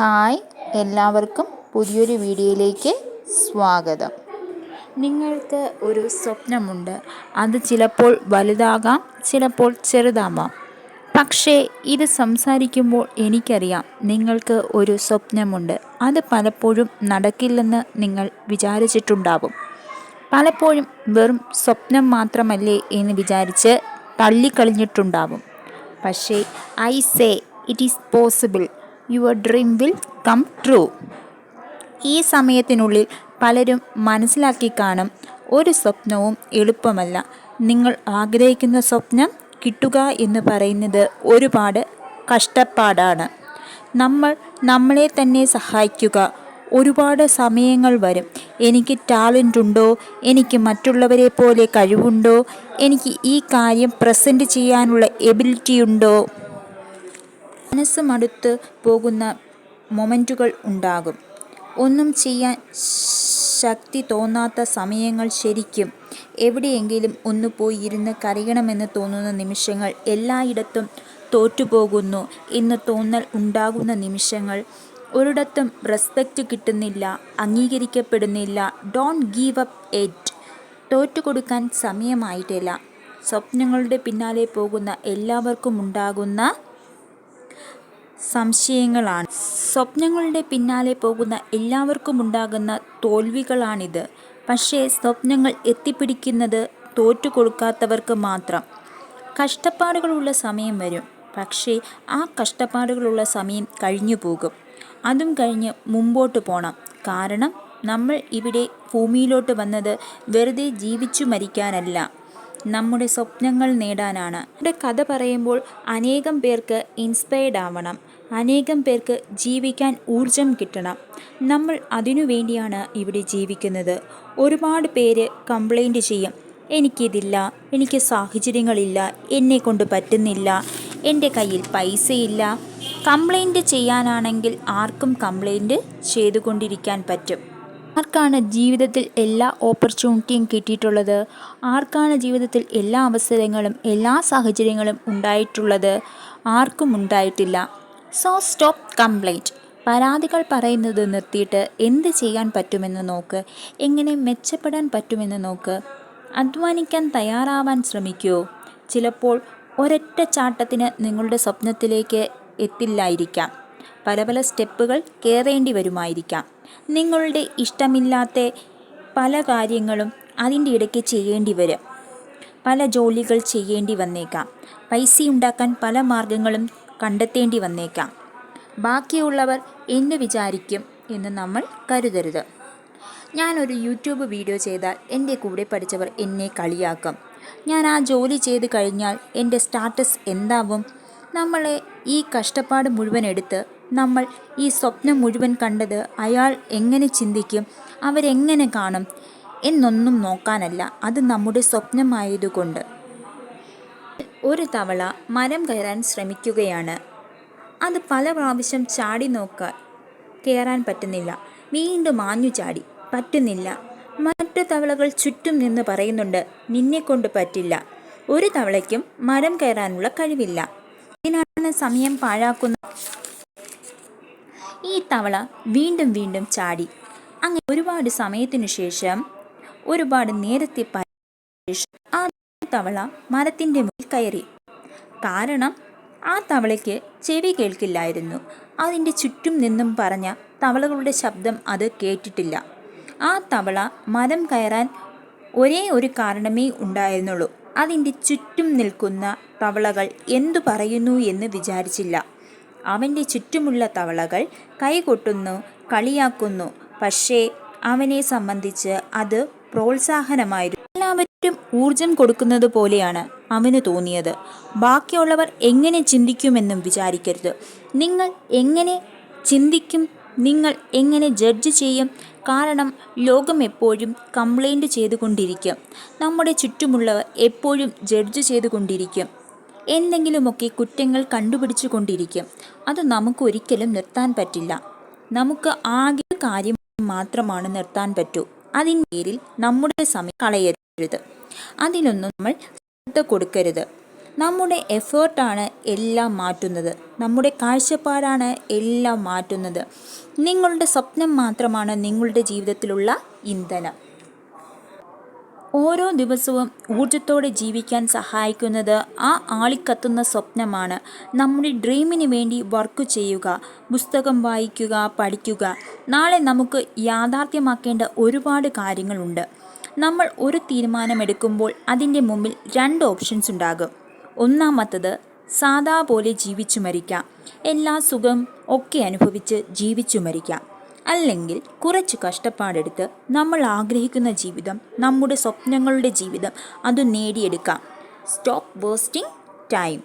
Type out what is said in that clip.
Hi എല്ലാവർക്കും പുതിയൊരു വീഡിയോയിലേക്ക് സ്വാഗതം. നിങ്ങൾക്ക് ഒരു സ്വപ്നമുണ്ട്. അത് ചിലപ്പോൾ വലുതാകാം ചിലപ്പോൾ ചെറുതാവാം. പക്ഷേ ഇത് സംസാരിക്കുമ്പോൾ എനിക്കറിയാം നിങ്ങൾക്ക് ഒരു സ്വപ്നമുണ്ട്. അത് പലപ്പോഴും നടക്കില്ലെന്ന് നിങ്ങൾ വിചാരിച്ചിട്ടുണ്ടാകും പലപ്പോഴും വെറും സ്വപ്നം മാത്രമല്ലേ എന്ന് വിചാരിച്ച് തള്ളിക്കളഞ്ഞിട്ടുണ്ടാവും. പക്ഷേ I say it is possible your dream will come true ഈ സമയത്തിനുള്ളിൽ പലരും മനസ്സിലാക്കി കാണും ഒരു സ്വപ്നവും എളുപ്പമല്ല. നിങ്ങൾ ആഗ്രഹിക്കുന്ന സ്വപ്നം കിട്ടുക എന്ന് പറയുന്നത് ഒരുപാട് കഷ്ടപ്പാടാണ്. നമ്മൾ നമ്മളെ തന്നെ സഹായിക്കുക. ഒരുപാട് സമയങ്ങൾ വരും. എനിക്ക് ടാലന്റ് ഉണ്ടോ? എനിക്ക് മറ്റുള്ളവരെ പോലെ കഴിവുണ്ടോ? എനിക്ക് ഈ കാര്യം പ്രസന്റ് ചെയ്യാനുള്ള എബിലിറ്റി ഉണ്ടോ? മനസ്സ് മടുത്ത് പോകുന്ന മൊമെന്റുകൾ ഉണ്ടാകും. ഒന്നും ചെയ്യാൻ ശക്തി തോന്നാത്ത സമയങ്ങൾ ശരിക്കും എവിടെയെങ്കിലും ഒന്ന് പോയി ഇരുന്ന് കരയണമെന്ന് തോന്നുന്ന നിമിഷങ്ങൾ എല്ലായിടത്തും തോറ്റുപോകുന്നു എന്ന് തോന്നൽ ഉണ്ടാകുന്ന നിമിഷങ്ങൾ. ഒരിടത്തും റെസ്പെക്റ്റ് കിട്ടുന്നില്ല അംഗീകരിക്കപ്പെടുന്നില്ല ഡോണ്ട് ഗീവ് അപ്പ് എറ്റ് തോറ്റുകൊടുക്കാൻ സമയമായിട്ടില്ല. സ്വപ്നങ്ങളുടെ പിന്നാലെ പോകുന്ന എല്ലാവർക്കും ഉണ്ടാകുന്ന സംശയങ്ങളാണ്. സ്വപ്നങ്ങളുടെ പിന്നാലെ പോകുന്ന എല്ലാവർക്കും ഉണ്ടാകുന്ന തോൽവികളാണിത്. പക്ഷേ സ്വപ്നങ്ങൾ എത്തിപ്പിടിക്കുന്നത് തോറ്റുകൊടുക്കാത്തവർക്ക് മാത്രം. കഷ്ടപ്പാടുകളുള്ള സമയം വരും. പക്ഷേ ആ കഷ്ടപ്പാടുകളുള്ള സമയം കഴിഞ്ഞു പോകും അതും കഴിഞ്ഞ് മുമ്പോട്ട് പോകണം കാരണം നമ്മൾ ഇവിടെ ഭൂമിയിലോട്ട് വന്നത് വെറുതെ ജീവിച്ചു മരിക്കാനല്ല. നമ്മുടെ സ്വപ്നങ്ങൾ നേടാനാണ്. നമ്മുടെ കഥ പറയുമ്പോൾ അനേകം പേർക്ക് ഇൻസ്പയർഡ് ആവണം. അനേകം പേർക്ക് ജീവിക്കാൻ ഊർജം കിട്ടണം. നമ്മൾ അതിനു വേണ്ടിയാണ് ഇവിടെ ജീവിക്കുന്നത്. ഒരുപാട് പേര് കംപ്ലൈന്റ് ചെയ്യും. എനിക്കിതില്ല. എനിക്ക് സാഹചര്യങ്ങളില്ല. എന്നെ കൊണ്ട് പറ്റുന്നില്ല. എന്റെ കയ്യിൽ പൈസയില്ല. കംപ്ലൈന്റ് ചെയ്യാനാണെങ്കിൽ ആർക്കും കംപ്ലൈന്റ് ചെയ്തുകൊണ്ടിരിക്കാൻ പറ്റും. ആർക്കാണ് ജീവിതത്തിൽ എല്ലാ ഓപ്പർച്യൂണിറ്റിയും കിട്ടിയിട്ടുള്ളത്? ആർക്കാണ് ജീവിതത്തിൽ എല്ലാ അവസരങ്ങളും എല്ലാ സാഹചര്യങ്ങളും ഉണ്ടായിട്ടുള്ളത്? ആർക്കും ഉണ്ടായിട്ടില്ല. സോ സ്റ്റോപ്പ് കംപ്ലൈന്റ് പരാതികൾ പറയുന്നത് നിർത്തിയിട്ട് എന്ത് ചെയ്യാൻ പറ്റുമെന്ന് നോക്ക്. എങ്ങനെ മെച്ചപ്പെടാൻ പറ്റുമെന്ന് നോക്ക്. അധ്വാനിക്കാൻ തയ്യാറാവാൻ ശ്രമിക്കൂ. ചിലപ്പോൾ ഒരൊറ്റ ചാട്ടത്തിന് നിങ്ങളുടെ സ്വപ്നത്തിലേക്ക് എത്തില്ലായിരിക്കാം. പല പല സ്റ്റെപ്പുകൾ കയറേണ്ടി വരുമായിരിക്കാം. നിങ്ങളുടെ ഇഷ്ടമില്ലാത്ത പല കാര്യങ്ങളും അതിന്റെ ഇടയ്ക്ക് ചെയ്യേണ്ടി വരും. പല ജോലികൾ ചെയ്യേണ്ടി വന്നേക്കാം. പൈസ ഉണ്ടാക്കാൻ പല മാർഗങ്ങളും കണ്ടെത്തേണ്ടി വന്നേക്കാം. ബാക്കിയുള്ളവർ എന്ന് വിചാരിക്കും എന്ന് നമ്മൾ കരുതരുത്. ഞാനൊരു യൂട്യൂബ് വീഡിയോ ചെയ്താൽ എന്റെ കൂടെ പഠിച്ചവർ എന്നെ കളിയാക്കും. ഞാൻ ആ ജോലി ചെയ്ത് കഴിഞ്ഞാൽ എന്റെ സ്റ്റാറ്റസ് എന്താവും? നമ്മളെ ഈ കഷ്ടപ്പാട് മുഴുവൻ എടുത്ത് നമ്മൾ ഈ സ്വപ്നം മുഴുവൻ കണ്ടത് അയാൾ എങ്ങനെ ചിന്തിക്കും അവരെങ്ങനെ കാണും എന്നൊന്നും നോക്കാനല്ല. അത് നമ്മുടെ സ്വപ്നമായതുകൊണ്ട്. ഒരു തവള മരം കയറാൻ ശ്രമിക്കുകയാണ്. അത് പല പ്രാവശ്യം ചാടി നോക്കാൻ കയറാൻ പറ്റുന്നില്ല. വീണ്ടും മാഞ്ഞു ചാടി. പറ്റുന്നില്ല. മറ്റു തവളകൾ ചുറ്റും നിന്ന് പറയുന്നുണ്ട് നിന്നെക്കൊണ്ട് പറ്റില്ല. ഒരു തവളയ്ക്കും മരം കയറാനുള്ള കഴിവില്ല. ഇതിനാണ് സമയം പാഴാക്കുന്ന ഈ തവള വീണ്ടും വീണ്ടും ചാടി. അങ്ങനെ ഒരുപാട് സമയത്തിനു ശേഷം ഒരുപാട് നേരത്തെ ആ തവള മരത്തിന്റെ മുകളിൽ കയറി. കാരണം ആ തവളയ്ക്ക് ചെവി കേൾക്കില്ലായിരുന്നു. അതിന്റെ ചുറ്റും നിന്നും പറഞ്ഞ തവളകളുടെ ശബ്ദം അത് കേട്ടിട്ടില്ല. ആ തവള മരം കയറാൻ ഒരേ ഒരു കാരണമേ ഉണ്ടായിരുന്നുള്ളൂ. അതിന്റെ ചുറ്റും നിൽക്കുന്ന തവളകൾ എന്തു പറയുന്നു എന്ന് വിചാരിച്ചില്ല. അവന്റെ ചുറ്റുമുള്ള തവളകൾ കൈകൊട്ടുന്നു കളിയാക്കുന്നു. പക്ഷേ അവനെ സംബന്ധിച്ച് അത് പ്രോത്സാഹനമായിരുന്നു. എല്ലാവരും ഊർജം കൊടുക്കുന്നത് പോലെയാണ് അവന് തോന്നിയത്. ബാക്കിയുള്ളവർ എങ്ങനെ ചിന്തിക്കുമെന്നും വിചാരിക്കരുത്. നിങ്ങൾ എങ്ങനെ ചിന്തിക്കും നിങ്ങൾ എങ്ങനെ ജഡ്ജ് ചെയ്യും. കാരണം ലോകം എപ്പോഴും കംപ്ലൈന്റ് ചെയ്തുകൊണ്ടിരിക്കും. നമ്മുടെ ചുറ്റുമുള്ളവർ എപ്പോഴും ജഡ്ജ് ചെയ്തുകൊണ്ടിരിക്കും. എന്തെങ്കിലുമൊക്കെ കുറ്റങ്ങൾ കണ്ടുപിടിച്ചു കൊണ്ടിരിക്കും അത് നമുക്ക് ഒരിക്കലും നിർത്താൻ പറ്റില്ല. നമുക്ക് ആകെ കാര്യം മാത്രമാണ് നിർത്താൻ പറ്റൂ. അതിന്റെ പേരിൽ നമ്മുടെ സമയം കളയരുത്. അതിനൊന്നും നമ്മൾ ശ്രദ്ധ കൊടുക്കരുത്. നമ്മുടെ എഫേർട്ടാണ് എല്ലാം മാറ്റുന്നത്. നമ്മുടെ കാഴ്ചപ്പാടാണ് എല്ലാം മാറ്റുന്നത്. നിങ്ങളുടെ സ്വപ്നം മാത്രമാണ് നിങ്ങളുടെ ജീവിതത്തിലുള്ള ഇന്ധനം. ഓരോ ദിവസവും ഊർജത്തോടെ ജീവിക്കാൻ സഹായിക്കുന്നത് ആ ആളിക്കത്തുന്ന സ്വപ്നമാണ്. നമ്മുടെ ഡ്രീമിന് വേണ്ടി വർക്ക് ചെയ്യുക പുസ്തകം വായിക്കുക പഠിക്കുക. നാളെ നമുക്ക് യാഥാർത്ഥ്യമാക്കേണ്ട ഒരുപാട് കാര്യങ്ങളുണ്ട്. നമ്മൾ ഒരു തീരുമാനമെടുക്കുമ്പോൾ അതിന്റെ മുമ്പിൽ രണ്ട് ഓപ്ഷൻസ് ഉണ്ടാകും. ഒന്നാമത്തത് സാദാ പോലെ ജീവിച്ചു മരിക്കാം. എല്ലാ സുഖം ഒക്കെ അനുഭവിച്ച് ജീവിച്ചു മരിക്കാം. അല്ലെങ്കിൽ കുറച്ച് കഷ്ടപ്പാടെടുത്ത് നമ്മൾ ആഗ്രഹിക്കുന്ന ജീവിതം നമ്മുടെ സ്വപ്നങ്ങളുടെ ജീവിതം അത് നേടിയെടുക്കാം. Stop wasting time